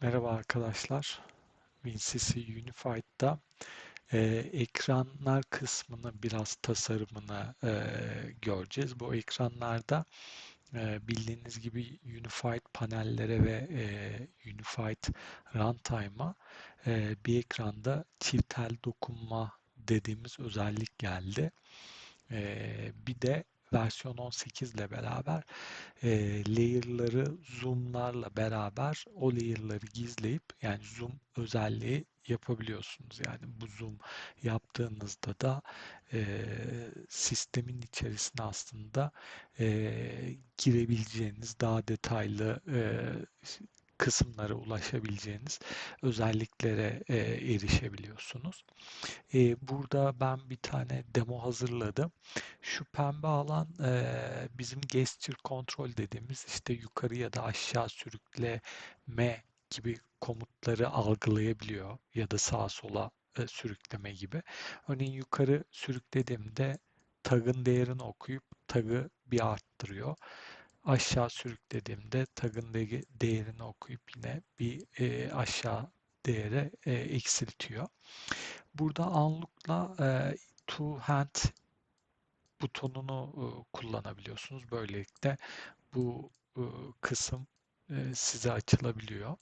Merhaba arkadaşlar. WinCC Unified'da e, ekranlar kısmını biraz tasarımını e, göreceğiz. Bu ekranlarda e, bildiğiniz gibi Unified panellere ve e, Unified Runtime'a e, bir ekranda çift tel dokunma dediğimiz özellik geldi. E, bir de versiyon 18 ile beraber e, layer'ları zoom'larla beraber o layer'ları gizleyip yani zoom özelliği yapabiliyorsunuz. Yani bu zoom yaptığınızda da e, sistemin içerisine aslında e, girebileceğiniz daha detaylı e, kısımlara ulaşabileceğiniz özelliklere e, erişebiliyorsunuz. E, burada ben bir tane demo hazırladım. Şu pembe alan e, bizim gesture control dediğimiz işte yukarı ya da aşağı sürükleme gibi komutları algılayabiliyor ya da sağa sola e, sürükleme gibi. Örneğin yukarı sürüklediğimde tagın değerini okuyup tagı bir arttırıyor aşağı sürüklediğimde tagın değerini okuyup yine bir e, aşağı değere e, eksiltiyor. Burada unlock'la e, two hand butonunu e, kullanabiliyorsunuz. Böylelikle bu e, kısım e, size açılabiliyor.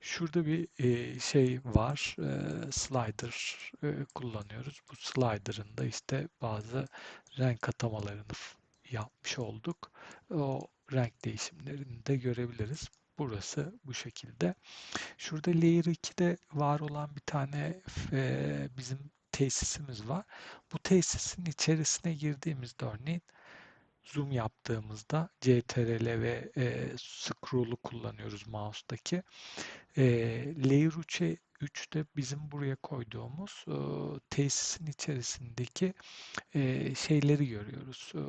Şurada bir e, şey var. E, slider e, kullanıyoruz. Bu slider'ın da işte bazı renk atamalarını yapmış olduk. O renk değişimlerini de görebiliriz. Burası bu şekilde. Şurada Layer 2'de var olan bir tane e, bizim tesisimiz var. Bu tesisin içerisine girdiğimizde örneğin zoom yaptığımızda CTRL ve e, scroll'u kullanıyoruz mouse'daki. E, Layer 3'e 3'te bizim buraya koyduğumuz e, tesisin içerisindeki e, şeyleri görüyoruz. E,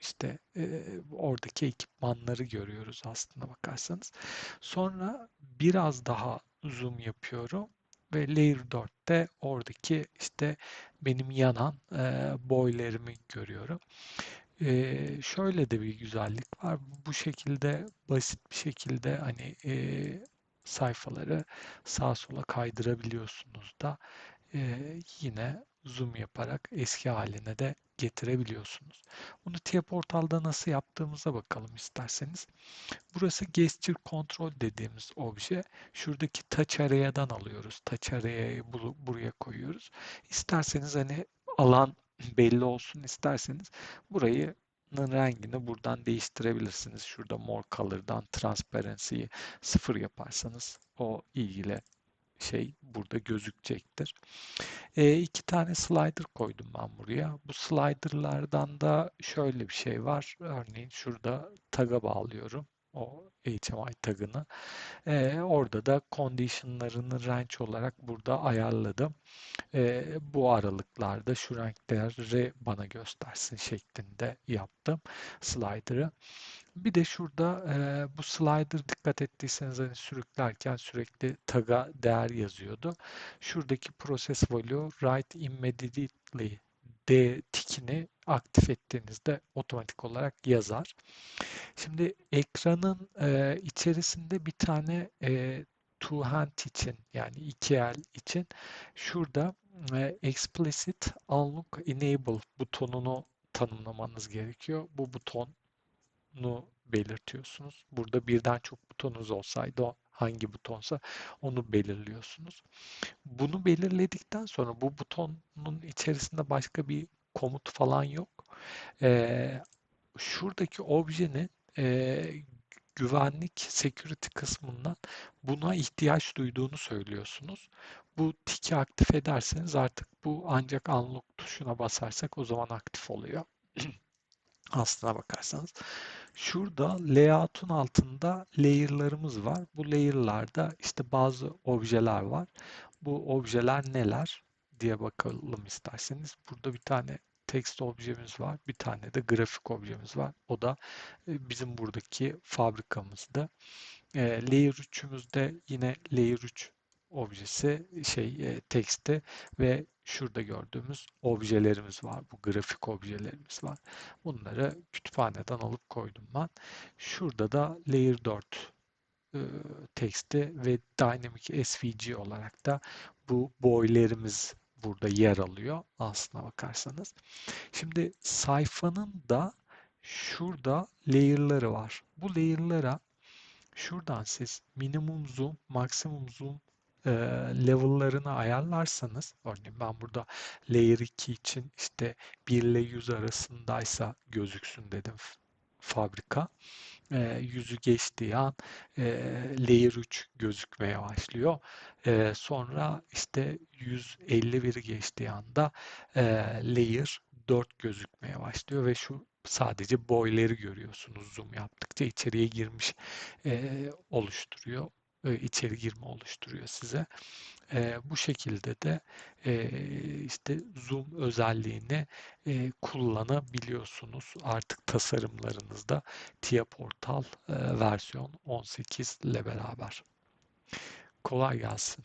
işte e, oradaki ekipmanları görüyoruz aslında bakarsanız. Sonra biraz daha zoom yapıyorum ve Layer 4'te oradaki işte benim yanan e, boylarımı görüyorum. E, şöyle de bir güzellik var. Bu şekilde basit bir şekilde hani e, sayfaları sağa sola kaydırabiliyorsunuz da e, yine zoom yaparak eski haline de getirebiliyorsunuz. Bunu TIA Portal'da nasıl yaptığımıza bakalım isterseniz. Burası Gesture Control dediğimiz obje. Şuradaki Touch Area'dan alıyoruz. Touch Area'yı buraya koyuyoruz. İsterseniz hani alan belli olsun isterseniz burayı rengini buradan değiştirebilirsiniz. Şurada more color'dan transparency'yi sıfır yaparsanız o ilgili şey burada gözükecektir. E, iki tane slider koydum ben buraya. Bu slider'lardan da şöyle bir şey var. Örneğin şurada tag'a bağlıyorum o HMI tagını. E, orada da condition'larını range olarak burada ayarladım. E, bu aralıklarda şu renkleri bana göstersin şeklinde yaptım slider'ı. Bir de şurada e, bu slider dikkat ettiyseniz hani sürüklerken sürekli tag'a değer yazıyordu. Şuradaki process value write immediately D tikini aktif ettiğinizde otomatik olarak yazar. Şimdi ekranın e, içerisinde bir tane e, two hand için yani iki el için şurada e, explicit unlock enable butonunu tanımlamanız gerekiyor. Bu butonu belirtiyorsunuz. Burada birden çok butonunuz olsaydı hangi butonsa onu belirliyorsunuz. Bunu belirledikten sonra bu butonun içerisinde başka bir komut falan yok. Ee, şuradaki objenin e, güvenlik security kısmından buna ihtiyaç duyduğunu söylüyorsunuz. Bu tiki aktif ederseniz artık bu ancak unlock tuşuna basarsak o zaman aktif oluyor. Aslına bakarsanız. Şurada layout'un altında layer'larımız var. Bu layer'larda işte bazı objeler var. Bu objeler neler diye bakalım isterseniz. Burada bir tane text objemiz var. Bir tane de grafik objemiz var. O da e, bizim buradaki fabrikamızda. E, layer 3'ümüzde yine layer 3 objesi şey e, teksti ve şurada gördüğümüz objelerimiz var. Bu grafik objelerimiz var. Bunları kütüphaneden alıp koydum ben. Şurada da layer 4 e, teksti ve Dynamic SVG olarak da bu boylarımız burada yer alıyor aslına bakarsanız. Şimdi sayfanın da şurada layer'ları var. Bu layer'lara şuradan siz minimum zoom, maksimum zoom e, level'larını ayarlarsanız örneğin ben burada layer 2 için işte 1 ile 100 arasındaysa gözüksün dedim fabrika. E, yüzü geçtiği an e, layer 3 gözükmeye başlıyor. E, sonra işte 151 geçtiği anda e, layer 4 gözükmeye başlıyor ve şu sadece boyları görüyorsunuz zoom yaptıkça içeriye girmiş e, oluşturuyor. E, içeri girme oluşturuyor size. E, bu şekilde de e, işte zoom özelliğini e, kullanabiliyorsunuz artık tasarımlarınızda TIA Portal e, versiyon 18 ile beraber. Kolay gelsin.